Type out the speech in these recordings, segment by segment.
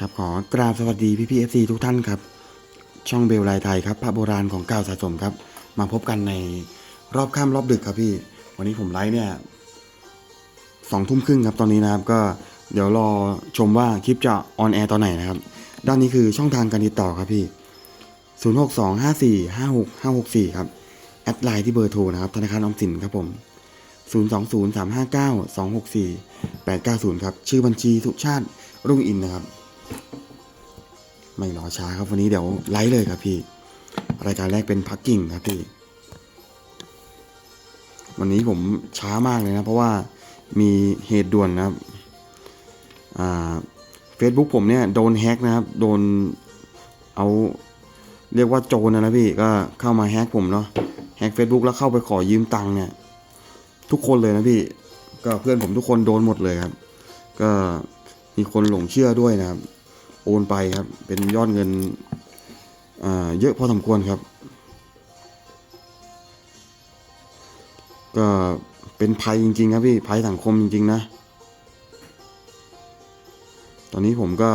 ครับขอกราบสวัสดีพี่พีเอฟซีทุกท่านครับ ช่องเบลไลไทยครับพระโบราณของเก่าสะสมครับ มาพบกันในรอบค่ำรอบดึกครับพี่ วันนี้ผมไลฟ์เนี่ยสองทุ่มครึ่งครับตอนนี้นะครับ ก็เดี๋ยวรอชมว่าคลิปจะออนแอร์ตอนไหนนะครับ ด้านนี้คือช่องทางการติดต่อครับพี่ 0 6 2 5 4 5 6 5 6 4 ครับ แอดไลน์ที่เบอร์โทรนะครับ ธนาคารออมสินครับผม 0 2 0 3 5 9 2 6 4 8 9 0 ครับ ชื่อบัญชีสุชาติรุ่งอินนะครับ ไม่รอช้าครับวันนี้เดี๋ยวไลฟ์เลยครับพี่ รายการแรกเป็นพักกิ่งครับพี่ วันนี้ผมช้ามากเลยนะ เพราะว่ามีเหตุด่วนนะครับเฟซบุ๊กผมเนี่ยโดนแฮ็กนะครับ โดนเอาเรียกว่าโจรนะนะพี่ก็เข้ามาแฮ็กผมเนาะแฮ็ก Facebook แล้วเข้าไปขอยืมตังค์เนี่ย ทุกคนเลยนะพี่ ก็เพื่อนผมทุกคนโดนหมดเลยครับ ก็มีคนหลงเชื่อด้วยนะครับ โอนไปครับ เป็นยอดเงินเยอะพอสมควรครับ ก็เป็นภัยจริง ๆ ครับพี่ภัยสังคมจริง ๆ นะ ตอนนี้ผมก็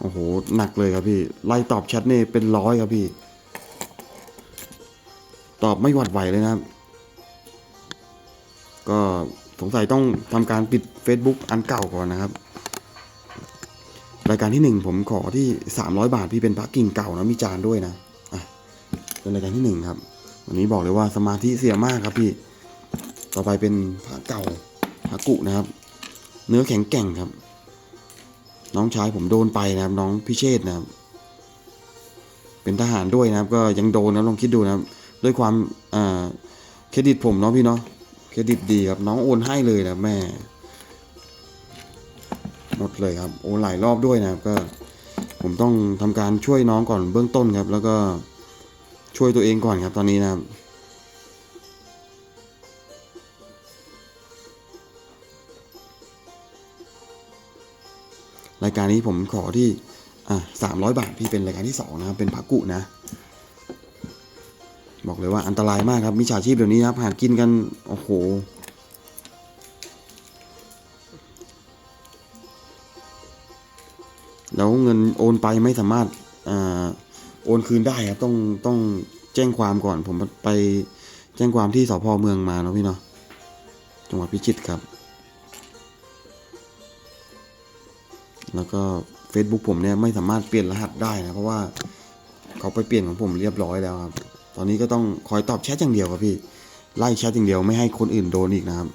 โอ้โห หนักเลยครับพี่ ไล่ตอบแชทนี่เป็นร้อยครับพี่ ตอบไม่หวัดไหวเลยนะครับ ก็สงสัยต้องทำการปิด Facebook อันเก่าก่อนนะครับ รายการที่หนึ่งผมขอที่สามร้อยบาทพี่เป็นพระกิ่งเก่านะมีจานด้วยนะอะเป็นรายการที่หนึ่งครับ วันนี้บอกเลยว่าสมาธิเสียมากครับพี่ ต่อไปเป็นพระเก่าพระกุนะครับ เนื้อแข็งแกร่งครับ น้องชายผมโดนไปนะครับ น้องพิเชษนะครับ เป็นทหารด้วยนะครับ ก็ยังโดนนะลองคิดดูนะครับ ด้วยความเครดิตผมเนาะพี่เนาะเครดิตดีครับ น้องโอนให้เลยนะแม่ หมดเลยครับโอนหลายรอบด้วยนะครับก็ผมต้องทำการช่วยน้องก่อนเบื้องต้นครับ แล้วก็ช่วยตัวเองก่อนครับตอนนี้นะครับรายการนี้ผมขอที่อะสามร้อยบาทพี่เป็นรายการที่สองนะครับเป็นพักกุนะ บอกเลยว่าอันตรายมากครับมิจฉาชีพเดี๋ยวนี้ครับหากินกันโอ้โห โอนไปไม่สามารถอโอนคืนได้ครับต้องต้องแจ้งความก่อน ผมไปแจ้งความที่สพเมืองมาเนาะพี่เนาะจังหวัดพิจิตรครับ แล้วก็ Facebook ผมเนี่ยไม่สามารถเปลี่ยนรหัสได้นะเพราะว่าเขาไปเปลี่ยนของผมเรียบร้อยแล้วครับ ตอนนี้ก็ต้องคอยตอบแชทอย่างเดียวครับพี่ ไล่แชทอย่างเดียวไม่ให้คนอื่นโดนอีกนะครับ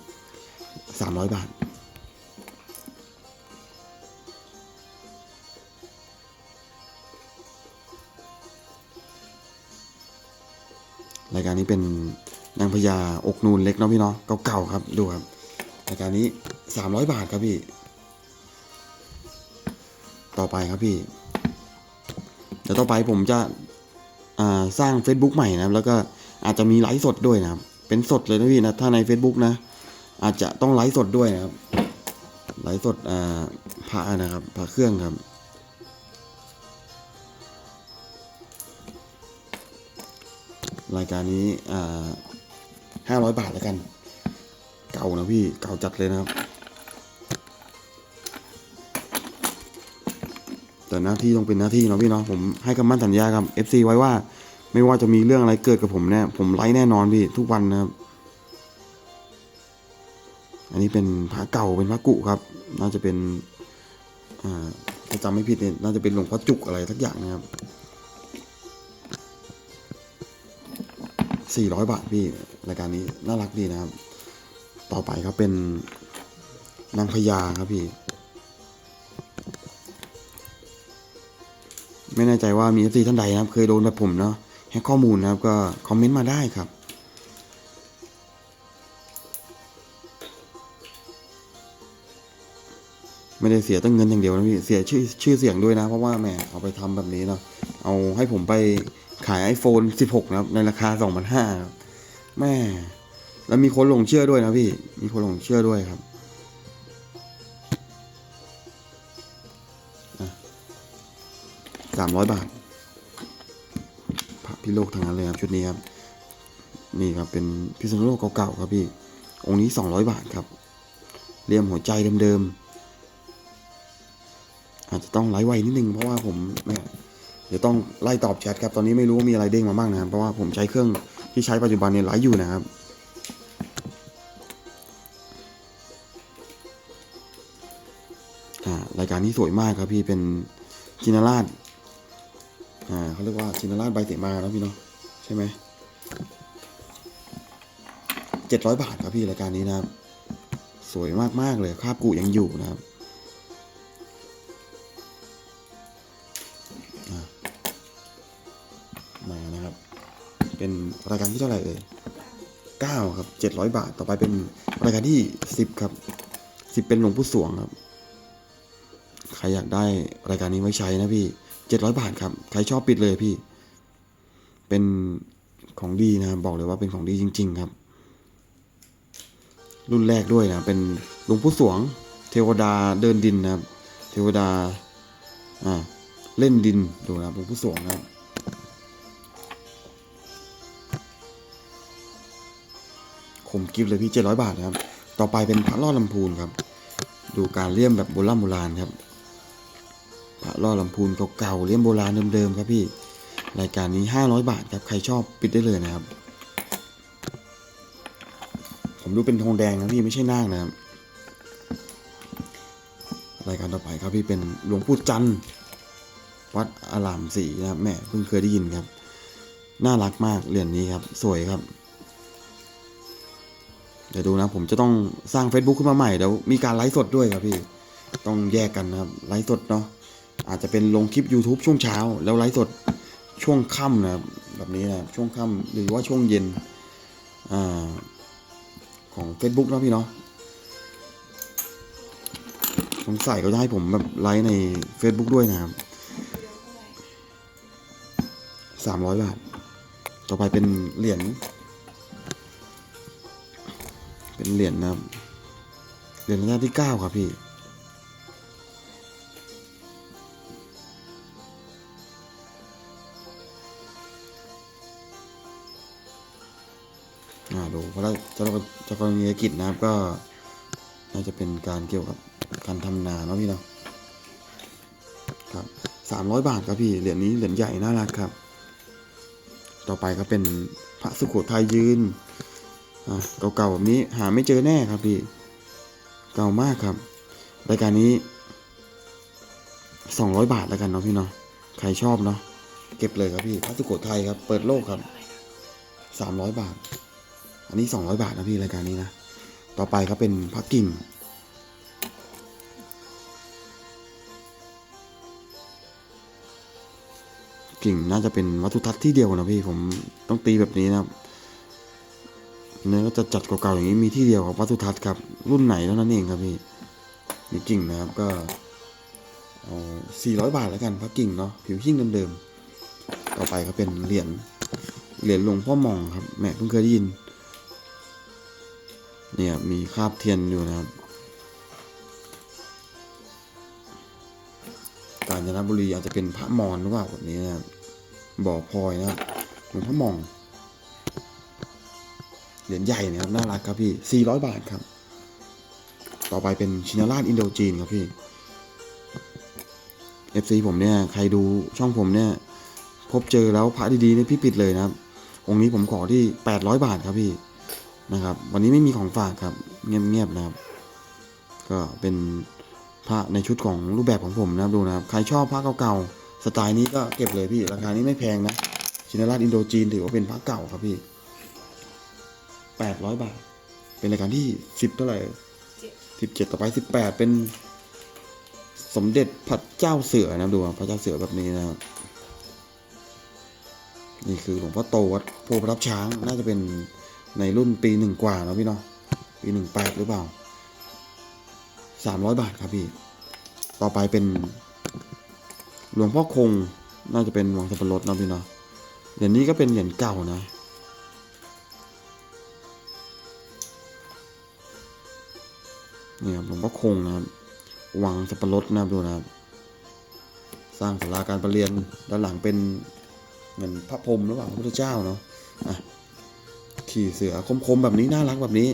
สามร้อยบาท อกนูนเล็กเนาะพี่เนาะเก่าๆครับดูครับรายการนี้สามร้อยบาทครับพี่ ต่อไปครับพี่เดี๋ยวต่อไปผมจะสร้าง Facebook ใหม่นะแล้วก็อาจจะมีไลฟ์สดด้วยนะครับเป็นสดเลยนะพี่นะถ้าใน Facebook นะ อาจจะต้องไลฟ์สดด้วยนะครับไลฟ์สดอ่าพระนะครับพระเครื่องครับ รายการนี้อ่า ห้าร้อยบาทแล้วกัน เก่านะพี่ เก่าจัดเลยนะครับ แต่หน้าที่ต้องเป็นหน้าที่เนาะพี่เนาะ ผมให้คำมั่นสัญญากับ FC ไว้ว่า ไม่ว่าจะมีเรื่องอะไรเกิดกับผมเนี่ย ผมไลฟ์แน่นอนพี่ ทุกวันนะครับ อันนี้เป็นพระเก่า เป็นพระกุครับ น่าจะเป็น อ่าถ้าจำไม่ผิดเนี่ย น่าจะเป็นหลวงพ่อจุกอะไรสักอย่างนะครับ 400 บาทพี่รายการนี้น่ารักดีนะครับ ต่อไปครับเป็นนางพญาครับพี่ ไม่แน่ใจว่ามี FC ท่านใดนะครับ เคยโดนแบบผมเนาะแฮกข้อมูลนะครับ ก็คอมเมนต์มาได้ครับไม่ได้เสียตั้งเงินอย่างเดียวนะพี่ เสียชื่อชื่อเสียงด้วยนะ เพราะว่าแหมเอาไปทำแบบนี้เนาะ เอาให้ผมไปาย iPhone 16 นะครับ ในราคา 2,500ครับแม่แล้วมีคนหลงเชื่อด้วยนะพี่ มีคนหลงเชื่อด้วยครับสามร้อยบาทพระพิโลกทางนั้นเลยครับ ชุดนี้ครับ นี่ครับเป็นพิษณุโลกเก่าๆครับพี่ องค์นี้สองร้อยบาทครับเรียมหัวใจเดิมๆอาจจะต้องไลฟ์ไวนิดนึงเพราะว่าผมแม่ เดี๋ยวต้องไล่ตอบแชทครับ ตอนนี้ไม่รู้ว่ามีอะไรเด้งมาบ้างนะครับ เพราะว่าผมใช้เครื่องที่ใช้ปัจจุบันเนี่ยไลฟ์อยู่นะครับ รายการนี้สวยมากครับพี่เป็นชินราชอ่าเขาเรียกว่าชินาราชใบเสมาแล้วพี่เนาะใช่ไหมเจ็ดร้อยบาทครับพี่รายการนี้นะครับ สวยมากๆเลยคาบกุยังอยู่นะครับ เป็นรายการที่เท่าไหร่เอ่ยเก้าครับเจ็ดร้อยบาท ต่อไปเป็นรายการที่สิบครับสิบเป็นหลวงปู่สวงครับ ใครอยากได้รายการนี้ไว้ใช้นะพี่เจ็ดร้อยบาทครับ ใครชอบปิดเลยพี่ เป็นของดีนะบอกเลยว่าเป็นของดีจริง ๆครับ รุ่นแรกด้วยนะ เป็นหลวงปู่สวง เทวดาเดินดินนะครับ เทวดา อ่า เล่นดินดูนะหลวงปู่สวงนะครับ คมกิฟเลยพี่เจ็ดร้อยบาทนะครับ ต่อไปเป็นพระรอดลำพูนครับ ดูการเลี่ยมแบบโบราณโบราณครับ พระล่อลำพูนเก่าๆเลี่ยมโบราณเดิมๆครับพี่ รายการนี้ 500 บาทครับ ใครชอบปิดได้เลยนะครับ ผมดูเป็นทองแดงนะพี่ไม่ใช่นาคนะครับ รายการต่อไปครับพี่เป็นหลวงปู่จันทร์วัดอารามสีนะครับแม่เพิ่งเคยได้ยินครับ น่ารักมากเหรียญนี้ครับ สวยครับ เดี๋ยวดูนะ ผมจะต้องสร้าง Facebook ขึ้นมาใหม่เดี๋ยวมีการไลฟ์สดด้วยครับพี่ ต้องแยกกันนะครับไลฟ์สดเนาะอาจจะเป็นลงคลิป YouTube ช่วงเช้า แล้วไลฟ์สดช่วงค่ำนะแบบนี้นะช่วงค่ำหรือว่าช่วงเย็นอของ Facebook นะพี่เนาะสงสัยเขาจะให้ผมแบบไลฟ์ใน Facebook ด้วยนะครับสามร้อยบาท ต่อไปเป็นเหรียญ เป็นเหรียญนะครับ เหรียญรัชกาที่เก้าครับพี่อ่าดูพระราชเจ้าเจ้ากรณีกิจนะครับก็น่าจะเป็นการเกี่ยวกับการทำนาเนาะพี่เนาะครับสามร้อยบาทครับพี่เหรียญนี้เหรียญใหญ่น่ารักครับ ต่อไปก็เป็นพระสุโขทัยยืน เก่าๆแบบนี้หาไม่เจอแน่ครับพี่ เก่ามากครับ รายการนี้สองร้อยบาทแล้วกันเนาะพี่เนาะ ใครชอบเนาะ เก็บเลยครับพี่พระสุโขทัยครับ เปิดโลกครับสามร้อยบาท อันนี้สองร้อยบาทนะพี่รายการนี้นะ ต่อไปครับเป็นพระกิ่งกิ่งน่าจะเป็นวัตถุทัศน์ที่เดียวนะพี่ผมต้องตีแบบนี้นะครับ เนื้อก็จะจัดเก่าๆอย่างนี้มีที่เดียวกับวัตถุทัศน์ครับ รุ่นไหนเท่านั้นเองครับพี่มีกิ่งนะครับก็เอา400 บาทแล้วกันพระกิ่งเนาะผิวหิ้งเดิมๆต่อไปก็เป็นเหรียญเหรียญหลวงพ่อหมองครับแหม่เพิ่งเคยได้ยิน เนี่ยมีคราบเทียนอยู่นะครับ กาญจนบุรีอาจจะเป็นพระมอญหรือเปล่าแบบนี้นะครับบ่อพลอยนะครับหลวงพ่อหมอง เหรียญใหญ่นะครับน่ารักครับพี่ 400 บาทครับ ต่อไปเป็นชินาราชอินโดจีนครับพี่ FC ผมเนี่ยใครดูช่องผมเนี่ย พบเจอแล้วพระดีๆเนี่ยพี่ปิดเลยนะครับ องค์นี้ผมขอที่ 800 บาทครับพี่นะครับ วันนี้ไม่มีของฝากครับ เงียบๆนะครับ ก็เป็นพระในชุดของรูปแบบของผมนะครับดูนะครับ ใครชอบพระเก่าๆสไตล์นี้ก็เก็บเลยพี่ราคานี้ไม่แพงนะชินาราชอินโดจีนถือว่าเป็นพระเก่าครับพี่ แปดร้อยบาท เป็นรายการที่สิบเท่าไหร่สิบเจ็ดต่อไปสิบแปดเป็น สมเด็จพระเจ้าเสือนะครับดูอะพระเจ้าเสือแบบนี้นะครับนี่คือหลวงพ่อโตวัดโพธิ์ประทับช้างน่าจะเป็นในรุ่นปีหนึ่งกว่าเนาะพี่เนาะปีหนึ่งแปดหรือเปล่าสามร้อยบาทครับพี่ ต่อไปเป็น หลวงพ่อคงน่าจะเป็นวังสับปะรดเนาะพี่เนาะเหรียญนี้ก็เป็นเหรียญเก่านะ นี่ครับผมก็คงนะครับวางสับปะรดนะครับดูนะครับ สร้างศาลาการประเรียนด้านหลังเป็นเหมือนพระพรหมอเปล่าพระพุทธเจ้าเนาะอะขี่เสือคมๆแบบนี้น่ารักแบบนี้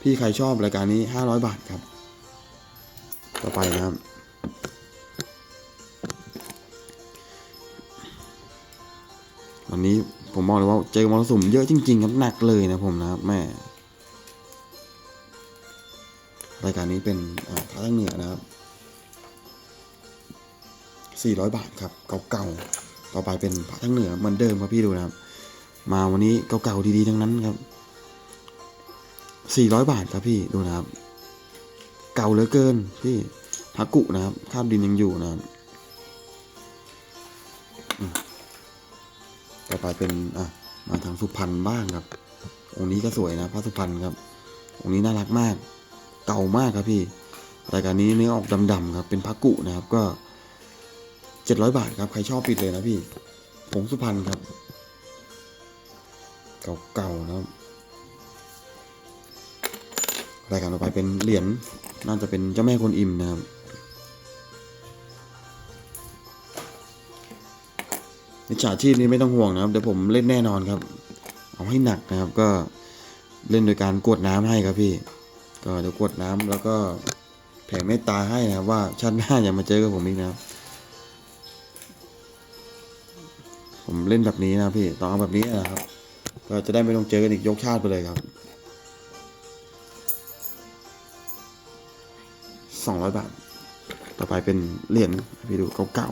พี่ใครชอบรายการนี้ 500 บาทครับ ต่อไปนะครับวันนี้ผมบอกเลยว่าเจอมรสุมเยอะจริง ๆ ครับหนักเลยนะผมนะครับแม่ รายการนี้เป็นอ่าพระทั้งเหนือนะครับ 400 บาทครับ เก่าๆ ต่อไปเป็นพระทั้งเหนือเหมือนเดิมครับพี่ดูนะครับ มาวันนี้เก่าๆดีๆทั้งนั้นครับ 400 บาทครับพี่ดูนะครับ เก่าเหลือเกินพี่พระกุนะครับคาบดินยังอยู่นะครับต่อไปเป็นอะมาทางสุพรรณบ้างครับ องค์นี้ก็สวยนะพระสุพรรณครับ องค์นี้น่ารักมาก เก่ามากครับพี่รายการนี้เนื้อออกดำๆครับเป็นพระกุนะครับก็เจ็ดร้อยบาทครับใครชอบปิดเลยนะพี่ผงสุพรรณครับ เก่าๆนะครับรายการต่อไปเป็นเหรียญน่าจะเป็นเจ้าแม่กวนอิมนะครับมิจฉาชีพนี้ไม่ต้องห่วงนะครับเดี๋ยวผมเล่นแน่นอนครับ เอาให้หนักนะครับก็เล่นโดยการกวดน้ำให้ครับพี่ ก็เดี๋ยวกดน้ำแล้วก็แผ่เมตตาให้นะว่าชาติหน้าอย่ามาเจอกับผมอีกนะครับผมเล่นแบบนี้นะพี่ต้องเอาแบบนี้นะครับ ก็จะได้ไม่ต้องเจอกันอีกยกชาติไปเลยครับสองร้อยบาท ต่อไปเป็นเหรียญพี่ดูเก่า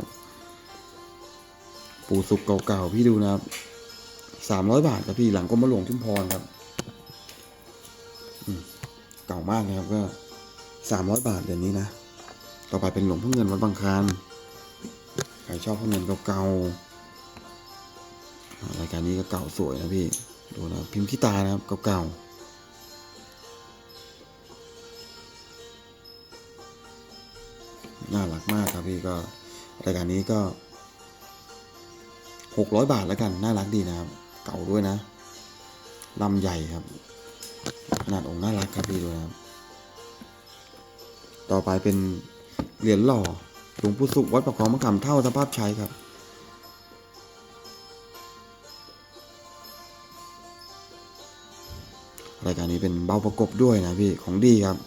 ๆปูสุกเก่าๆพี่ดูนะครับสามร้อยบาทครับพี่หลังกรมาหลวงชุมพรครับ ก่ามากนะครับก็สามร้อยบาทเดี๋ยวนี้นะ ต่อไปเป็นหลวงพ่อเงินวัดบางคานใครชอบพ่อเงินเก่าๆรายการนี้ก็เก่าสวยนะพี่ดูนะพิมพ์ขี้ตานะครับเก่าๆน่ารักมากครับพี่ก็รายการนี้ก็หกร้อยบาทแล้วกัน น่ารักดีนะครับ เก่าด้วยนะลำใหญ่ครับ นาดองค์น่ารักครับพี่ดูนะครับ ต่อไปเป็นเหรียญหล่อหลวงปู่สุขวัดประคองมะขามเท่าสภาพใช้ครับ รายการนี้เป็นเบาประกบด้วยนะพี่ของดีครับ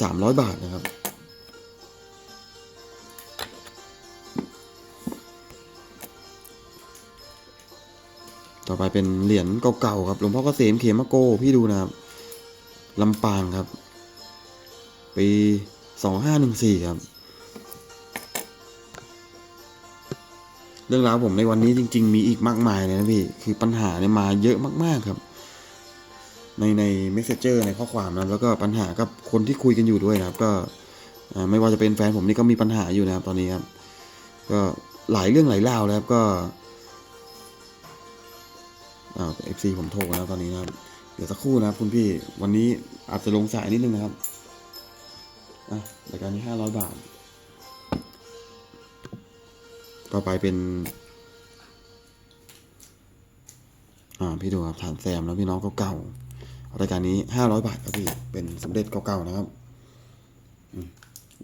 สามร้อยบาทนะครับ อไปเป็นเหรียญเก่าๆครับหลวงพ่อเกษมเขมโก พี่ดูนะครับลำปางครับ ปีสองห้าหนึ่งสี่ครับ เรื่องราวผมในวันนี้จริง ๆ มีอีกมากมายเลยนะพี่ คือปัญหาเนี่ยมาเยอะมากๆครับ ในใน messenger ในข้อความนะแล้วก็ปัญหากับคนที่คุยกันอยู่ด้วยนะครับ ก็ไม่ว่าจะเป็นแฟนผมนี่ก็มีปัญหาอยู่นะครับตอนนี้ครับ ก็หลายเรื่องหลายราวแล้วครับก็ เอฟซีผมโทรมาแล้วตอนนี้นะครับ เดี๋ยวสักครู่นะครับคุณพี่ วันนี้อาจจะลงสายนิดนึงนะครับอะรายการนี้ห้าร้อยบาท ต่อไปเป็น อ่า พี่ดูครับฐานแซมแล้วพี่น้องเก่าๆรายการนี้ห้าร้อยบาทครับพี่ เป็นสมเด็จเก่าๆนะครับ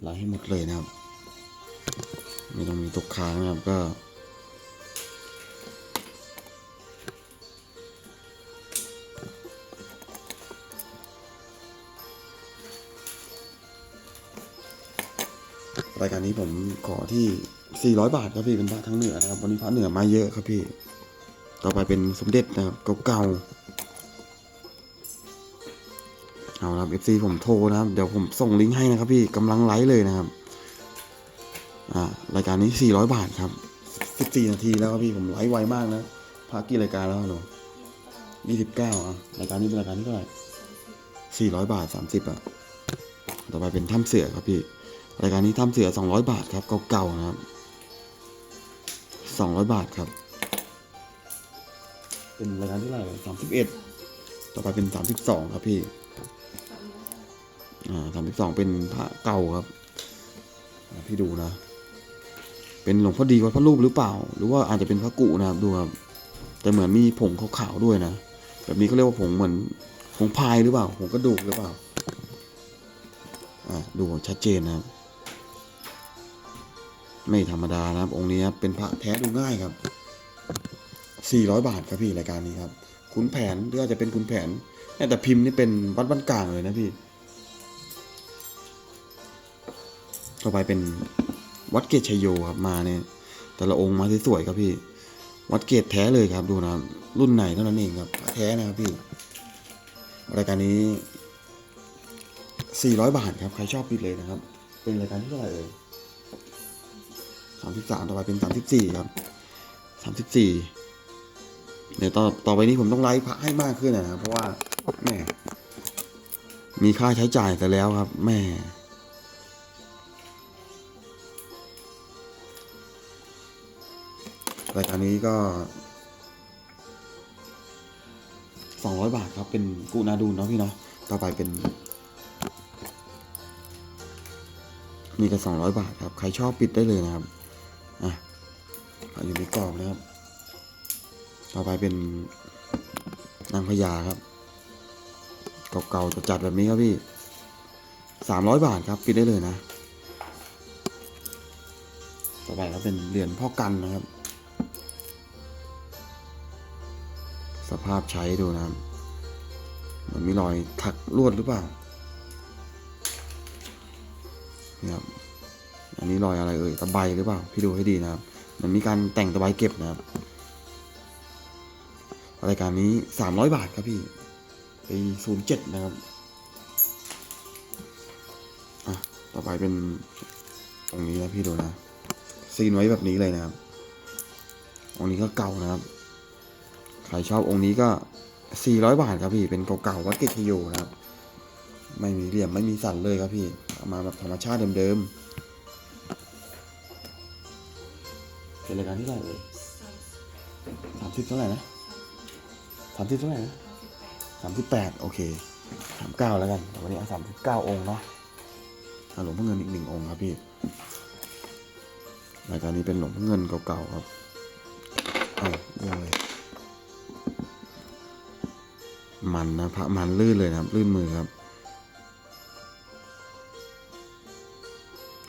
ไล่ให้หมดเลยนะครับ ไม่ต้องมีตกค้างนะครับก็ รายการนี้ผมขอที่ 400 บาทครับพี่เป็นพระทั้งเหนือนะครับวันนี้พระเหนือมาเยอะครับพี่ ต่อไปเป็นสมเด็จนะครับเก่าๆเอาครับ FC ผมโทรนะครับ เดี๋ยวผมส่งลิงก์ให้นะครับพี่กำลังไลฟ์เลยนะครับอ่ารายการนี้ 400 บาทครับ14 นาทีแล้วครับพี่ผมไลฟ์ไวมากนะพระกี่รายการแล้วหนู29อะรายการนี้เป็นรายการที่เท่าไหร่400บาท30อะ ต่อไปเป็นถ้ำเสือครับพี่ รายการนี้ถ้ำเสือ200 บาทครับเก่าๆนะครับ 200 บาทครับ เป็นรายการที่เท่าไหร่สามสิบเอ็ดต่อไปเป็น32ครับพี่อ่า32เป็นพระเก่าครับอ่าพี่ดูนะ เป็นหลวงพ่อดีวัดพระรูปหรือเปล่า หรือว่าอาจจะเป็นพระกุนะครับดูครับแต่เหมือนมีผงขาวๆด้วยนะแบบนี้เขาเรียกว่าผงเหมือนผงพายหรือเปล่าผงกระดูกหรือเปล่าอ่าดูชัดเจนนะครับ ไม่ธรรมดานะครับ องค์นี้ครับเป็นพระแท้ดูง่ายครับ 400 บาทครับพี่รายการนี้ครับขุนแผนหรืออาจจะเป็นขุนแผนแต่พิมพ์นี่เป็นวัดบ้านกลางเลยนะพี่ต่อไปเป็นวัดเกตชัยโยครับมาเนี่ยแต่ละองค์มาสวยๆครับพี่ วัดเกรดแท้เลยครับดูนะรุ่นไหนเท่านั้นเองครับแท้นะครับพี่รายการนี้ 400 บาทครับใครชอบปิดเลยนะครับ เป็นรายการที่เท่าไหร่เอ่ย 33ต่อไปเป็น34ครับ34เดี๋ยวต่อต่อไปนี้ผมต้องไลฟ์พระให้มากขึ้นนะครับเพราะว่าแม่มีค่าใช้จ่ายแต่แล้วครับ แม่รายการนี้ก็200บาทครับ เป็นกูนาดูนเนาะพี่เนาะต่อไปเป็นนี่ก็200บาทครับ ใครชอบปิดได้เลยนะครับ อะอยู่ในกรอบนะครับ ต่อไปเป็นนางพญาครับ เก่าๆจัดแบบนี้ครับพี่300บาทครับปิดได้เลยนะ ต่อไปก็เป็นเหรียญพ่อกันนะครับ สภาพใช้ดูนะครับมันมีรอยถักลวดหรือเปล่าเนี่ยครับ อันนี้รอยอะไรเอ่ยตะไบหรือเปล่า พี่ดูให้ดีนะครับ มันมีการแต่งตะไบเก็บนะครับ รายการนี้สามร้อยบาทครับพี่ปีศูนย์เจ็ดนะครับ อะ ต่อไปเป็นองนี้นะพี่ดูนะ ซีนไว้แบบนี้เลยนะครับ องนี้ก็เก่านะครับ ใครชอบองค์นี้ก็ 400 บาทครับพี่ เป็นเก่าๆวัดเกตโยนะครับ ไม่มีเหลี่ยมไม่มีสันเลยครับพี่ มาแบบธรรมชาติเดิมๆ เป็นรายการที่เท่าไหร่เลยสามสิบเท่าไหร่นะสามสิบเท่าไหร่นะสามสิบแปดโอเคสามเก้าแล้วกันแต่วันนี้เอาสามสิบเก้าองค์เนาะหลวงพ่อเงินอีกหนึ่งองค์ครับพี่รายการนี้เป็นหลวงพ่อเงินเก่าๆครับเอาโอ้ยมันนะพระมันลื่นเลยนะครับ ลื่นมือครับ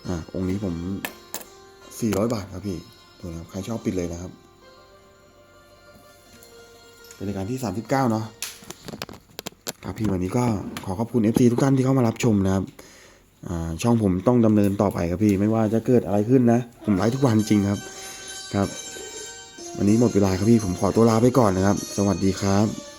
อะองค์นี้ผม400บาทครับพี่ นะครับใครชอบปิดเลยนะครับ เป็นรายการที่ 39 เนาะครับพี่วันนี้ก็ขอขอบคุณ FC ทุกท่านที่เข้ามารับชมนะครับช่องผมต้องดำเนินต่อไปครับพี่ไม่ว่าจะเกิดอะไรขึ้นนะ ผมไลฟ์ทุกวันจริงครับครับ วันนี้หมดเวลาครับพี่ผมขอตัวลาไปก่อนนะครับ สวัสดีครับ